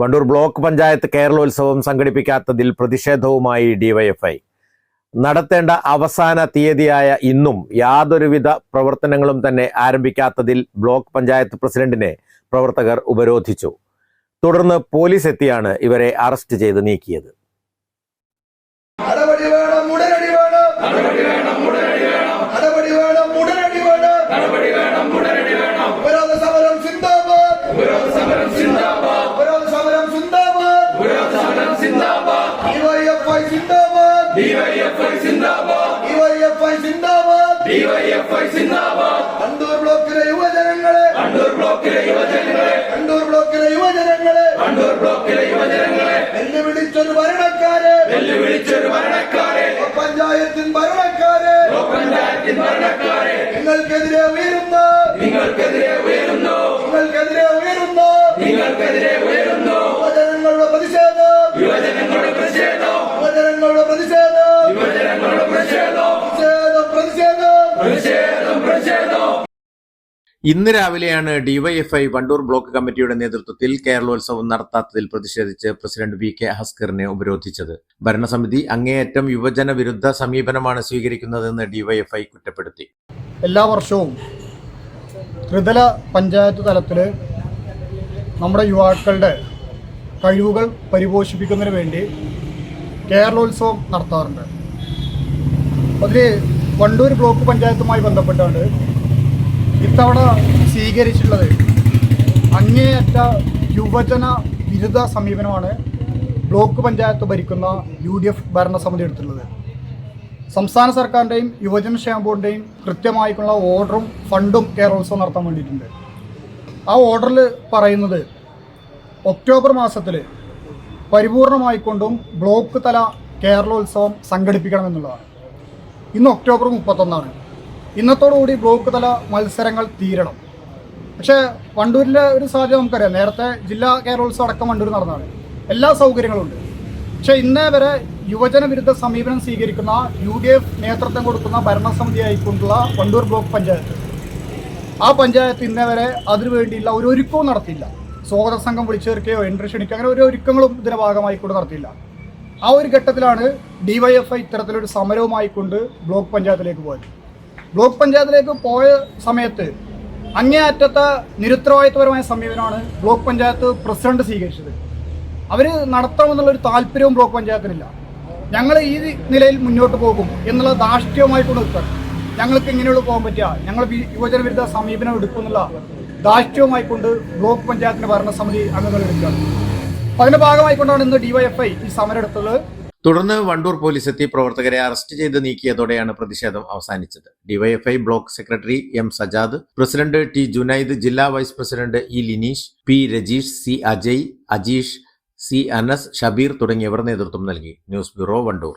Wandoor block panchayat Keralotsavam സംഘടിപ്പിക്കാത്തതിൽ പ്രതിഷേധവുമായി DYFI. നടത്തേണ്ട അവസാന തീയതിയായ ഇന്നും യാതൊരുവിധ പ്രവർത്തനങ്ങളും തന്നെ ആരംഭിക്കാത്തതിൽ ബ്ലോക്ക് പഞ്ചായത്ത് പ്രസിഡന്റിനെ പ്രവർത്തകർ ഉപരോധിച്ചു. തുടർന്ന് പോലീസ് എത്തിയാണ് ഇവരെ അറസ്റ്റ് ചെയ്ത് നീക്കിയത്. ഡിവൈഎഫ്ഐ സിന്ദാബാദ്. ബ്ലോക്കിലെ യുവജനങ്ങളെ. ബ്ലോക്കിലെ യുവജനങ്ങളെ. ബ്ലോക്കിലെ യുവജനങ്ങളെ. ബ്ലോക്കിലെ യുവജനങ്ങളെ. വെല്ലുവിളിച്ചൊരു ഭരണക്കാരെ. വെല്ലുവിളിച്ചൊരു ഭരണക്കാരെ. പഞ്ചായത്തിൻ ഭരണക്കാരെ. പഞ്ചായത്തിൻ ഭരണക്കാരെ. നിങ്ങൾക്കെതിരെ ഉയരുന്നു. നിങ്ങൾക്കെതിരെ ഉയരുന്നു. നിങ്ങൾക്കെതിരെ ഉയരുന്നു. നിങ്ങൾക്കെതിരെ ഉയരുന്നു. ഇന്ന് രാവിലെയാണ് ഡിവൈഎഫ്ഐ വണ്ടൂർ ബ്ലോക്ക് കമ്മിറ്റിയുടെ നേതൃത്വത്തിൽ കേരളോത്സവം നടത്താത്തതിൽ പ്രതിഷേധിച്ച് പ്രസിഡന്റ് വി കെ ഹസ്കറിനെ ഉപരോധിച്ചത്. ഭരണസമിതി അങ്ങേയറ്റം യുവജന വിരുദ്ധ സമീപനമാണ് സ്വീകരിക്കുന്നതെന്ന് ഡിവൈഎഫ്ഐ കുറ്റപ്പെടുത്തി. എല്ലാ വർഷവും ത്രിതല പഞ്ചായത്ത് തലത്തിൽ നമ്മുടെ യുവാക്കളുടെ കഴിവുകൾ പരിപോഷിപ്പിക്കുന്നതിന് വേണ്ടി കേരളോത്സവം നടത്താറുണ്ട്. അതിൽ വണ്ടൂർ ബ്ലോക്ക് പഞ്ചായത്തുമായി ബന്ധപ്പെട്ടാണ് ഇത്തവണ സ്വീകരിച്ചിട്ടുള്ളത് അങ്ങേയറ്റ യുവജന വിരുദ്ധ സമീപനമാണ് ബ്ലോക്ക് പഞ്ചായത്ത് ഭരിക്കുന്ന യു ഡി എഫ് ഭരണസമിതി എടുത്തിട്ടുള്ളത്. സംസ്ഥാന സർക്കാരിന്റെയും യുവജനക്ഷേമ ബോർഡിന്റെയും കൃത്യമായിട്ടുള്ള ഓർഡറും ഫണ്ടും കേരളോത്സവം നടത്താൻ വേണ്ടിയിട്ടുണ്ട്. ആ ഓർഡറിൽ പറയുന്നത് ഒക്ടോബർ മാസത്തിൽ പരിപൂർണമായിക്കൊണ്ടും ബ്ലോക്ക് തല കേരളോത്സവം സംഘടിപ്പിക്കണമെന്നുള്ളതാണ് ഇന്ന് ഒക്ടോബർ മുപ്പത്തൊന്നാണ്. ഇന്നത്തോടുകൂടി ബ്ലോക്ക് തല മത്സരങ്ങൾ തീരണം. പക്ഷേ വണ്ടൂരിലെ ഒരു സാഹചര്യം നമുക്കറിയാം. നേരത്തെ ജില്ലാ കേരളോത്സവം അടക്കം വണ്ടൂർ നടന്നതാണ്. എല്ലാ സൗകര്യങ്ങളും ഉണ്ട് പക്ഷേ ഇന്നേ വരെ യുവജന വിരുദ്ധ സമീപനം സ്വീകരിക്കുന്ന യു ഡി എഫ് നേതൃത്വം കൊടുക്കുന്ന ഭരണസമിതി ആയിക്കൊണ്ടുള്ള വണ്ടൂർ ബ്ലോക്ക് പഞ്ചായത്ത്. ആ പഞ്ചായത്ത് ഇന്നേ വരെ അതിനുവേണ്ടിയുള്ള ഒരു ഒരുക്കവും നടത്തിയില്ല. സ്വാഗത സംഘം വിളിച്ചു ചേർക്കുകയോ എൻട്രി ക്ഷണിക്കുകയോ അങ്ങനെ ഒരു ഒരുക്കങ്ങളും ഇതിന്റെ ഭാഗമായി കൊണ്ട് നടത്തിയില്ല. ആ ഒരു ഘട്ടത്തിലാണ് ഡിവൈഎഫ്ഐ ഇത്തരത്തിലൊരു സമരവുമായിക്കൊണ്ട് ബ്ലോക്ക് പഞ്ചായത്തിലേക്ക് പോയത്. ബ്ലോക്ക് പഞ്ചായത്തിലേക്ക് പോയ സമയത്ത് അങ്ങേയറ്റത്തെ നിരുത്തരവാദിത്വപരമായ സമീപനമാണ് ബ്ലോക്ക് പഞ്ചായത്ത് പ്രസിഡന്റ് സ്വീകരിച്ചത്. അവർ നടത്തണമെന്നുള്ളൊരു താല്പര്യവും ബ്ലോക്ക് പഞ്ചായത്തിനില്ല. ഞങ്ങൾ ഈ നിലയിൽ മുന്നോട്ട് പോകും എന്നുള്ള ധാർഷ്ട്യവുമായിട്ടുള്ള ഉത്തരം ഞങ്ങൾക്ക് ഇങ്ങനെയുള്ള പോകാൻ പറ്റുക ഞങ്ങൾ യുവജന വിരുദ്ധ സമീപനം എടുക്കുന്നുള്ള ധാർഷ്ട്യവുമായിക്കൊണ്ട് ബ്ലോക്ക് പഞ്ചായത്തിന്റെ ഭരണസമിതി അംഗങ്ങൾ എടുക്കുകയാണ്. അപ്പൊ അതിന്റെ ഭാഗമായിക്കൊണ്ടാണ് ഇന്ന് ഡിവൈഎഫ്ഐ ഈ സമരം എടുത്തത്. തുടർന്ന് വണ്ടൂർ പോലീസ് എത്തി പ്രവർത്തകരെ അറസ്റ്റ് ചെയ്ത് നീക്കിയതോടെയാണ് പ്രതിഷേധം അവസാനിച്ചത്. DYFI block secretary M Sajad president T Junaid ജില്ലാ vice president E Lineesh P Rajeesh C Ajay Ajeesh C Anas Shabeer തുടങ്ങിയവർ നേതൃത്വം നൽകി. News bureau Wandoor.